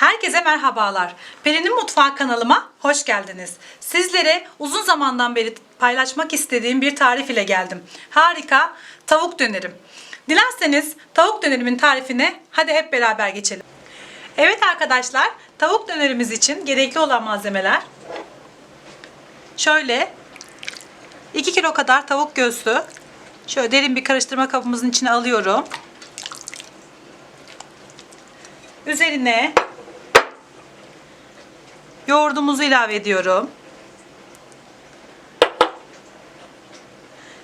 Herkese merhabalar. Peri'nin Mutfağı kanalıma hoş geldiniz. Sizlere uzun zamandan beri paylaşmak istediğim bir tarif ile geldim. Harika tavuk dönerim. Dilerseniz tavuk dönerimin tarifine hadi hep beraber geçelim. Evet arkadaşlar, tavuk dönerimiz için gerekli olan malzemeler şöyle 2 kilo kadar tavuk göğsü şöyle derin bir karıştırma kabımızın içine alıyorum. Üzerine yoğurdumuzu ilave ediyorum.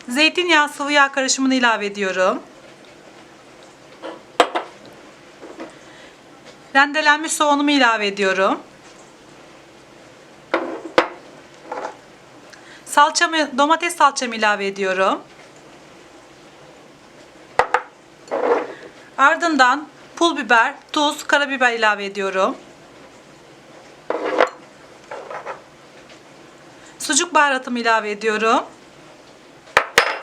Zeytinyağı sıvı yağ karışımını ilave ediyorum. Rendelenmiş soğanumu ilave ediyorum. Salçamı, domates salçamı ilave ediyorum. Ardından pul biber, tuz, karabiber ilave ediyorum. Sucuk baharatımı ilave ediyorum.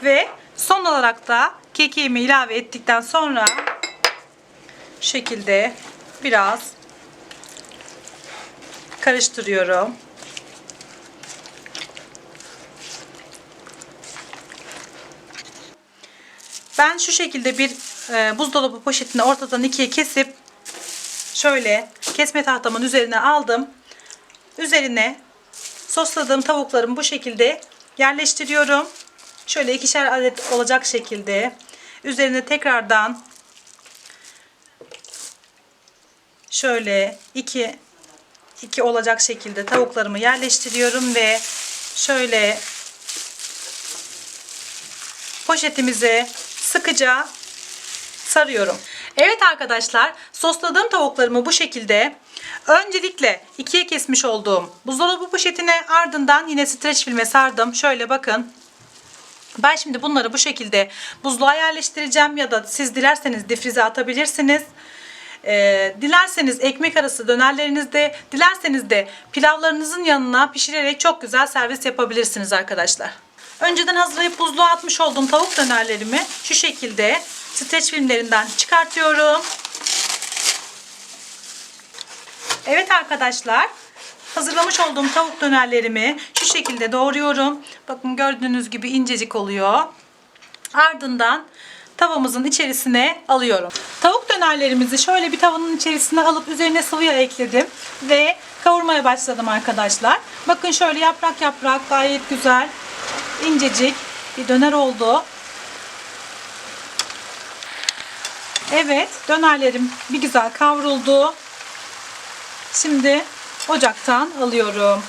Ve son olarak da kekiğimi ilave ettikten sonra şu şekilde biraz karıştırıyorum. Ben şu şekilde bir e, buzdolabı poşetini ortadan ikiye kesip şöyle kesme tahtamın üzerine aldım. Üzerine sosladığım tavuklarımı bu şekilde yerleştiriyorum. Şöyle ikişer adet olacak şekilde. Üzerine tekrardan şöyle iki iki olacak şekilde tavuklarımı yerleştiriyorum ve şöyle poşetimize sıkıca sarıyorum. Evet arkadaşlar sosladığım tavuklarımı bu şekilde öncelikle ikiye kesmiş olduğum buzdolabı poşetine ardından yine streç filme sardım. Şöyle bakın. Ben şimdi bunları bu şekilde buzluğa yerleştireceğim ya da siz dilerseniz difrize atabilirsiniz. Ee, dilerseniz ekmek arası dönerlerinizde, dilerseniz de pilavlarınızın yanına pişirerek çok güzel servis yapabilirsiniz arkadaşlar. Önceden hazırlayıp buzluğa atmış olduğum tavuk dönerlerimi şu şekilde streç filmlerinden çıkartıyorum. Evet arkadaşlar hazırlamış olduğum tavuk dönerlerimi şu şekilde doğruyorum. Bakın gördüğünüz gibi incecik oluyor. Ardından tavamızın içerisine alıyorum. Tavuk dönerlerimizi şöyle bir tavanın içerisine alıp üzerine sıvı yağ ekledim ve kavurmaya başladım arkadaşlar. Bakın şöyle yaprak yaprak gayet güzel incecik bir döner oldu. Evet dönerlerim bir güzel kavruldu. Şimdi ocaktan alıyorum.